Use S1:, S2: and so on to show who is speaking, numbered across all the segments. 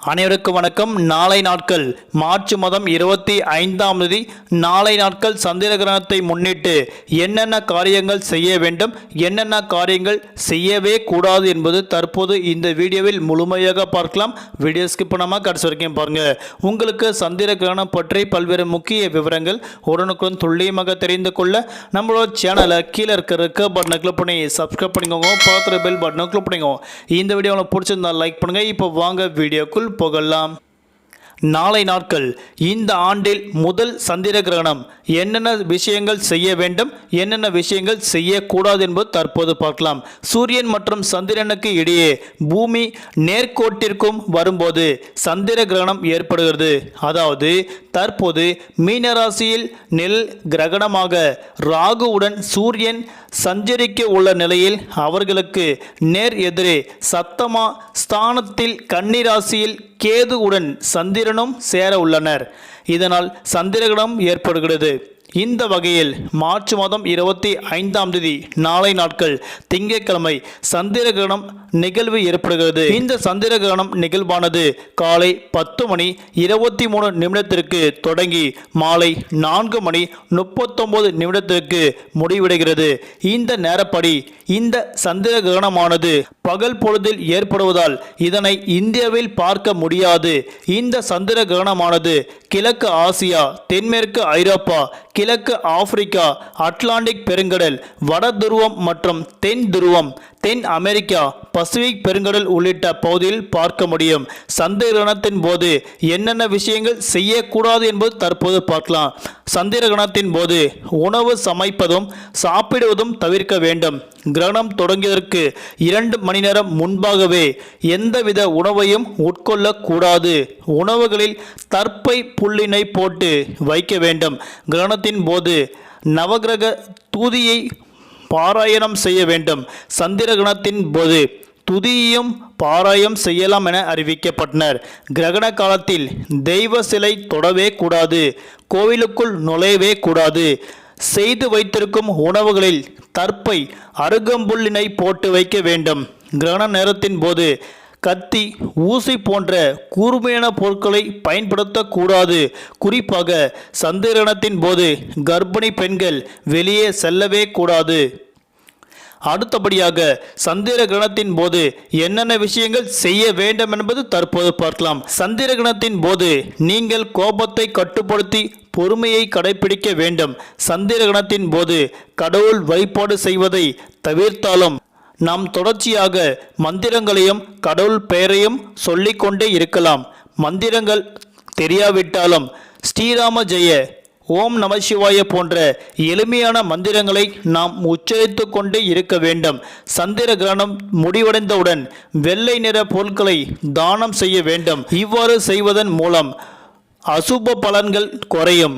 S1: அனைவருக்கும் வணக்கம். நாளை நாட்கள் மார்ச் மாதம் இருபத்தி ஐந்தாம் தேதி. நாளை நாட்கள் சந்திர கிரகணத்தை முன்னிட்டு என்னென்ன காரியங்கள் செய்ய வேண்டும் என்னென்ன காரியங்கள் செய்யவே கூடாது என்பது தற்போது இந்த வீடியோவில் முழுமையாக பார்க்கலாம். வீடியோ ஸ்கிப் பண்ணாமல் கடைசி வரைக்கும் பாருங்கள் உங்களுக்கு சந்திர கிரகணம் பற்றி பல்வேறு முக்கிய விவரங்கள் உடனுக்குடன் துல்லியமாக தெரிந்து கொள்ள நம்மளோட சேனலை கீழே இருக்க இருக்க பட்டனை கிளிக் பண்ணி சப்ஸ்கிரைப் பண்ணிக்கோங்க. பார்த்துட்டு பெல் பட்டனை கிளிக் பண்ணிக்கோங்க. இந்த வீடியோ உங்களுக்கு பிடிச்சிருந்தா லைக் பண்ணுங்கள் இப்போ வாங்க வீடியோக்குள் புகழலாம். நாளை நாட்கள் இந்த ஆண்டில் முதல் சந்திர கிரகணம். என்னென்ன விஷயங்கள் செய்ய வேண்டும் என்னென்ன விஷயங்கள் செய்யக்கூடாது என்பது தற்போது பார்க்கலாம். சூரியன் மற்றும் சந்திரனுக்கு இடையே பூமி நேர்கோட்டிற்கும் வரும்போது சந்திர கிரகணம் ஏற்படுகிறது. அதாவது தற்போது மீனராசியில் நெல் கிரகணமாக ராகுவுடன் சூரியன் சஞ்சரிக்க உள்ள நிலையில் அவர்களுக்கு நேர் எதிரே சத்தமா ஸ்தானத்தில் கன்னிராசியில் கேதுவுடன் சந்திரனும் சேர உள்ளனர். இதனால் சந்திரகிரகணம் ஏற்படுகிறது. இந்த வகையில் மார்ச் மாதம் இருபத்தி ஐந்தாம் தேதி நாளை நாட்கள் திங்கட்கிழமை சந்திர கிரகணம் நிகழ்வு ஏற்படுகிறது. இந்த சந்திர கிரகணம் நிகழ்வானது காலை பத்து மணி இருபத்தி மூணு நிமிடத்திற்கு தொடங்கி மாலை நான்கு மணி முப்பத்தொன்பது நிமிடத்திற்கு முடிவடைகிறது. இந்த நேரப்படி இந்த சந்திர கிரகணமானது பகல் பொழுதில் ஏற்படுவதால் இதனை இந்தியாவில் பார்க்க முடியாது. இந்த சந்திர கிரகணமானது கிழக்கு ஆசியா தென்மேற்கு ஐரோப்பா கிழக்கு ஆப்பிரிக்கா அட்லாண்டிக் பெருங்கடல் வட துருவம் மற்றும் தென் துருவம் தென் அமெரிக்கா பசிபிக் பெருங்கடல் உள்ளிட்ட பகுதியில் பார்க்க முடியும். சந்திரகணத்தின் போது என்னென்ன விஷயங்கள் செய்யக்கூடாது என்பது தற்போது பார்க்கலாம். சந்திரகணத்தின் போது உணவு சமைப்பதும் சாப்பிடுவதும் தவிர்க்க வேண்டும். கிரகணம் தொடங்கியதற்கு இரண்டு மணி நேரம் முன்பாகவே எந்தவித உணவையும் உட்கொள்ளக்கூடாது. உணவுகளில் தற்பை புள்ளினை போட்டு வைக்க வேண்டும். கிரகணத்தின் போது நவகிரக தூதியை பாராயணம் செய்ய வேண்டும். சந்திரகணத்தின் போது துதியும் பாராயம் செய்யலாம் என அறிவிக்கப்பட்டனர். கிரகண காலத்தில் தெய்வ சிலை தொடவே கூடாது கோவிலுக்குள் நுழையவே கூடாது. செய்து வைத்திருக்கும் உணவுகளில் தற்பை அருகம்புல்லினை போட்டு வைக்க வேண்டும். கிரகண நேரத்தின் போது கத்தி ஊசி போன்ற கூர்மையான பொருட்களை பயன்படுத்தக்கூடாது. குறிப்பாக சந்திரனத்தின் போது கர்ப்பிணி பெண்கள் வெளியே செல்லவே கூடாது. அடுத்தபடியாக சந்திர கிரகணத்தின் போது என்னென்ன விஷயங்கள் செய்ய வேண்டும் என்பது தற்போது பார்க்கலாம். சந்திர கிரகணத்தின் போது நீங்கள் கோபத்தை கட்டுப்படுத்தி பொறுமையை கடைபிடிக்க வேண்டும். சந்திர கிரகணத்தின் போது கடவுள் வழிபாடு செய்வதை தவிர்த்தாலும் நாம் தொடர்ச்சியாக மந்திரங்களையும் கடவுள் பெயரையும் சொல்லிக்கொண்டே இருக்கலாம். மந்திரங்கள் தெரியாவிட்டாலும் ஸ்ரீராம ஜெய ஓம் நம சிவாய போன்ற எளிமையான மந்திரங்களை நாம் உச்சரித்து கொண்டே இருக்க வேண்டும். சந்திர கிரகணம் முடிவடைந்தவுடன் வெள்ளை நிற பொருட்களை தானம் செய்ய வேண்டும். இவ்வாறு செய்வதன் மூலம் அசுப பலன்கள் குறையும்.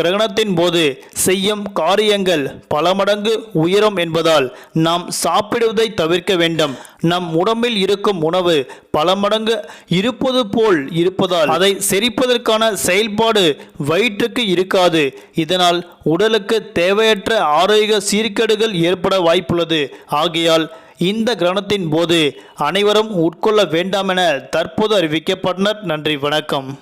S1: கிரகணத்தின் போது செய்யும் காரியங்கள் பல மடங்கு உயரும் என்பதால் நாம் சாப்பிடுவதை தவிர்க்க வேண்டும். நம் உடம்பில் இருக்கும் உணவு பல மடங்கு இருப்பது போல் இருப்பதால் அதை செரிப்பதற்கான செயல்பாடு வயிற்றுக்கு இருக்காது. இதனால் உடலுக்கு தேவையற்ற ஆரோக்கிய சீர்கேடுகள் ஏற்பட வாய்ப்புள்ளது. ஆகையால் இந்த கிரகணத்தின் போது அனைவரும் உட்கொள்ள வேண்டாம் என தற்போது அறிவிக்கப்பட்டனர். நன்றி வணக்கம்.